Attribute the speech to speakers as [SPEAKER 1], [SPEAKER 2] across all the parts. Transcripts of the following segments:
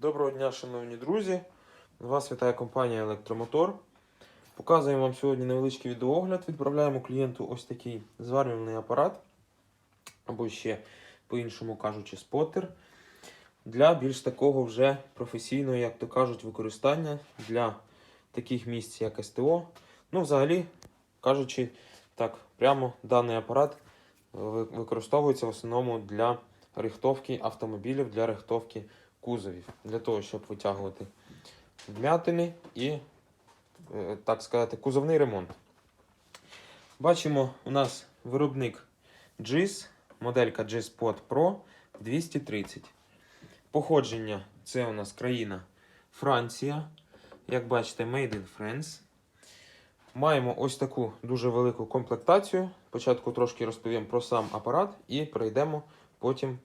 [SPEAKER 1] Доброго дня, шановні друзі! Вас вітає компанія Електромотор. Показуємо вам сьогодні невеличкий відеоогляд. Відправляємо клієнту ось такий зварювальний апарат, або ще, по-іншому кажучи, спотер. Для більш такого вже професійного, як то кажуть, використання для таких місць, як СТО. Ну, взагалі, кажучи так, прямо даний апарат використовується в основному для рихтовки автомобілів, для рихтовки кузовів, для того, щоб витягувати вмятини і, е, так сказати, кузовний ремонт. Бачимо, у нас виробник GIS, моделька GIS Pod Pro 230. Походження це у нас країна Франція. Як бачите, Made in France. Маємо ось таку дуже велику комплектацію. Спочатку трошки розповім про сам апарат і перейдемо потім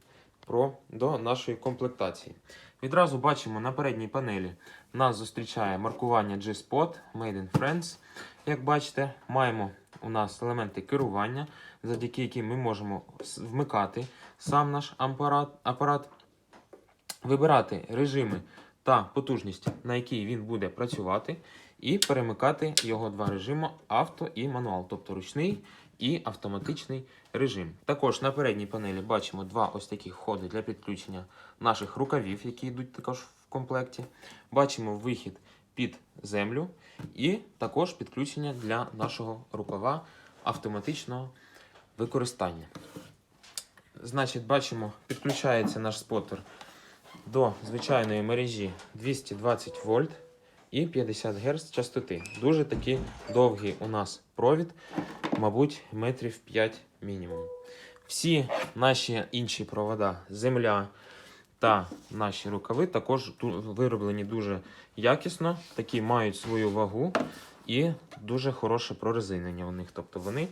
[SPEAKER 1] про, до нашої комплектації. Відразу бачимо на передній панелі нас зустрічає маркування G-Spot Made in France. Як бачите, маємо у нас елементи керування, завдяки яким ми можемо вмикати сам наш апарат, апарат вибирати режими та потужність, на якій він буде працювати, і перемикати його два режими авто і мануал, тобто ручний і автоматичний режим. Також на передній панелі бачимо два ось такі входи для підключення наших рукавів, які йдуть також в комплекті. Бачимо вихід під землю і також підключення для нашого рукава автоматичного використання. Значить, бачимо, підключається наш спотер до звичайної мережі 220 вольт і 50 Гц частоти. Дуже такий довгий у нас провід, мабуть, метрів 5 мінімум. Всі наші інші провода, земля та наші рукави також вироблені дуже якісно, такі мають свою вагу і дуже хороше прорезинення у них. Тобто вони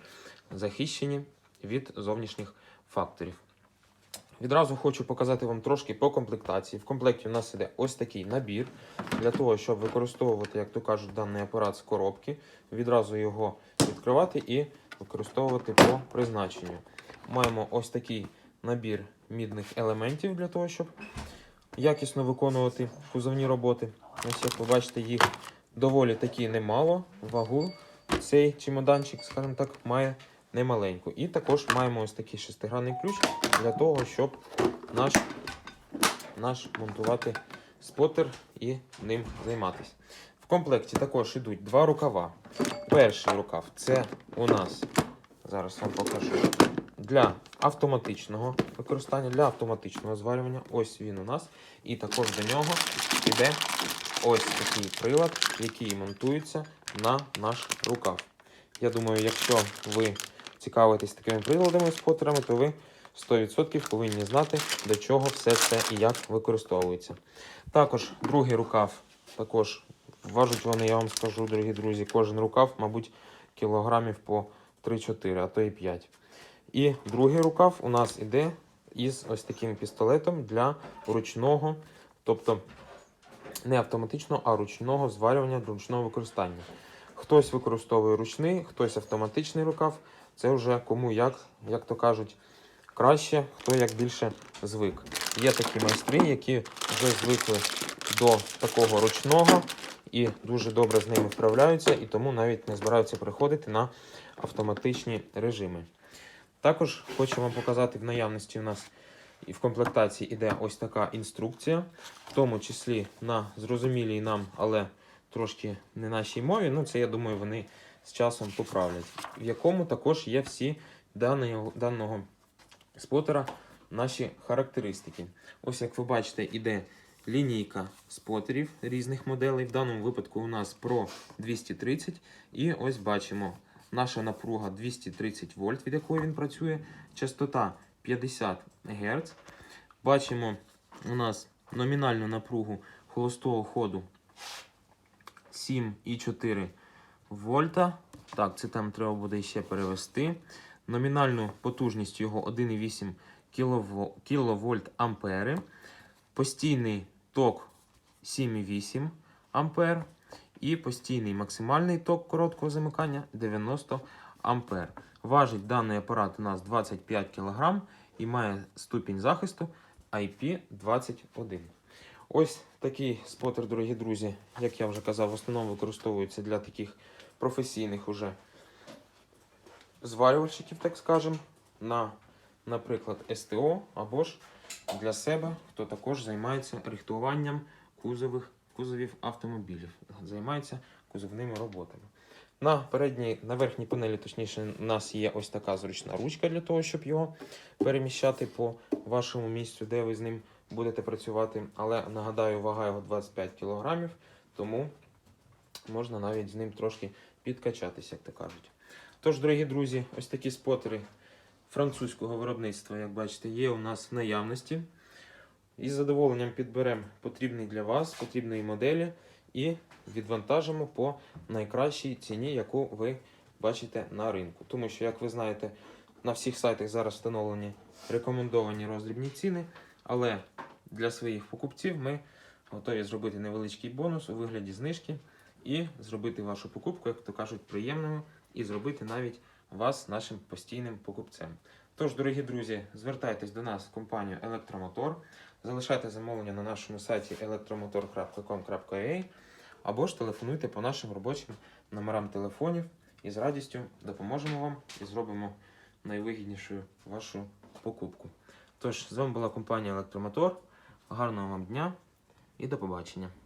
[SPEAKER 1] захищені від зовнішніх факторів. Відразу хочу показати вам трошки по комплектації. В комплекті у нас іде ось такий набір для того, щоб використовувати, як то кажуть, даний апарат з коробки. Відразу його відкривати і використовувати по призначенню. Маємо ось такий набір мідних елементів для того, щоб якісно виконувати кузовні роботи. Ось як ви бачите, їх доволі таки немало. Вагу цей чемоданчик, скажімо так, має немаленьку. І також маємо ось такий шестигранний ключ для того, щоб наш, наш монтувати спотер і ним займатися. В комплекті також йдуть два рукава. Перший рукав це у нас, зараз вам покажу, для автоматичного використання, для автоматичного зварювання. Ось він у нас. І також до нього йде ось такий прилад, який монтується на наш рукав. Я думаю, якщо ви цікавитесь такими приладами спотерами, то ви 100% повинні знати, до чого все це і як використовується. Також другий рукав, також важуть вони, я вам скажу, дорогі друзі, кожен рукав, мабуть, кілограмів по 3-4, а то і 5. І другий рукав у нас іде із ось таким пістолетом для ручного, тобто не автоматичного, а ручного зварювання для ручного використання. Хтось використовує ручний, хтось автоматичний рукав. Це вже кому як, як то кажуть, краще, хто як більше звик. Є такі майстри, які вже звикли до такого ручного і дуже добре з ними вправляються, і тому навіть не збираються переходити на автоматичні режими. Також хочу вам показати в наявності у нас і в комплектації іде ось така інструкція, в тому числі на зрозумілій нам, але трошки не нашій мові. Ну, це я думаю, вони з часом поправлять. В якому також є всі даного, даного спотера наші характеристики. Ось як ви бачите, іде лінійка спотерів різних моделей. В даному випадку у нас Pro 230. І ось бачимо наша напруга 230 вольт, від якої він працює, частота 50 Гц. Бачимо у нас номінальну напругу холостого ходу 7,4 вольта. Так, це там треба буде ще перевести. Номінальну потужність його 1,8 кВт ампери. Постійний ток 7,8 ампер. І постійний максимальний ток короткого замикання 90 ампер. Важить даний апарат у нас 25 кг і має ступінь захисту IP21. Ось такий спотер, дорогі друзі, як я вже казав, в основному використовується для таких професійних уже зварювальщиків, так скажемо, на, наприклад, СТО або ж для себе, хто також займається рихтуванням кузових, кузовів автомобілів, займається кузовними роботами. На передній, на верхній панелі, точніше, у нас є ось така зручна ручка для того, щоб його переміщати по вашому місцю, де ви з ним будете працювати. Але нагадаю, вага його 25 кг, тому можна навіть з ним трошки підкачатися, як то кажуть. Тож, дорогі друзі, ось такі спотери французького виробництва, як бачите, є у нас в наявності. Із задоволенням підберемо потрібний для вас, потрібної моделі і відвантажимо по найкращій ціні, яку ви бачите на ринку. Тому що, як ви знаєте, на всіх сайтах зараз встановлені рекомендовані роздрібні ціни, але для своїх покупців ми готові зробити невеличкий бонус у вигляді знижки і зробити вашу покупку, як то кажуть, приємною, і зробити навіть вас нашим постійним покупцем. Тож, дорогі друзі, звертайтесь до нас в компанію Електромотор, залишайте замовлення на нашому сайті electromotor.com.ua або ж телефонуйте по нашим робочим номерам телефонів і з радістю допоможемо вам і зробимо найвигіднішу вашу покупку. Тож, з вами була компанія Електромотор. Гарного вам дня і до побачення!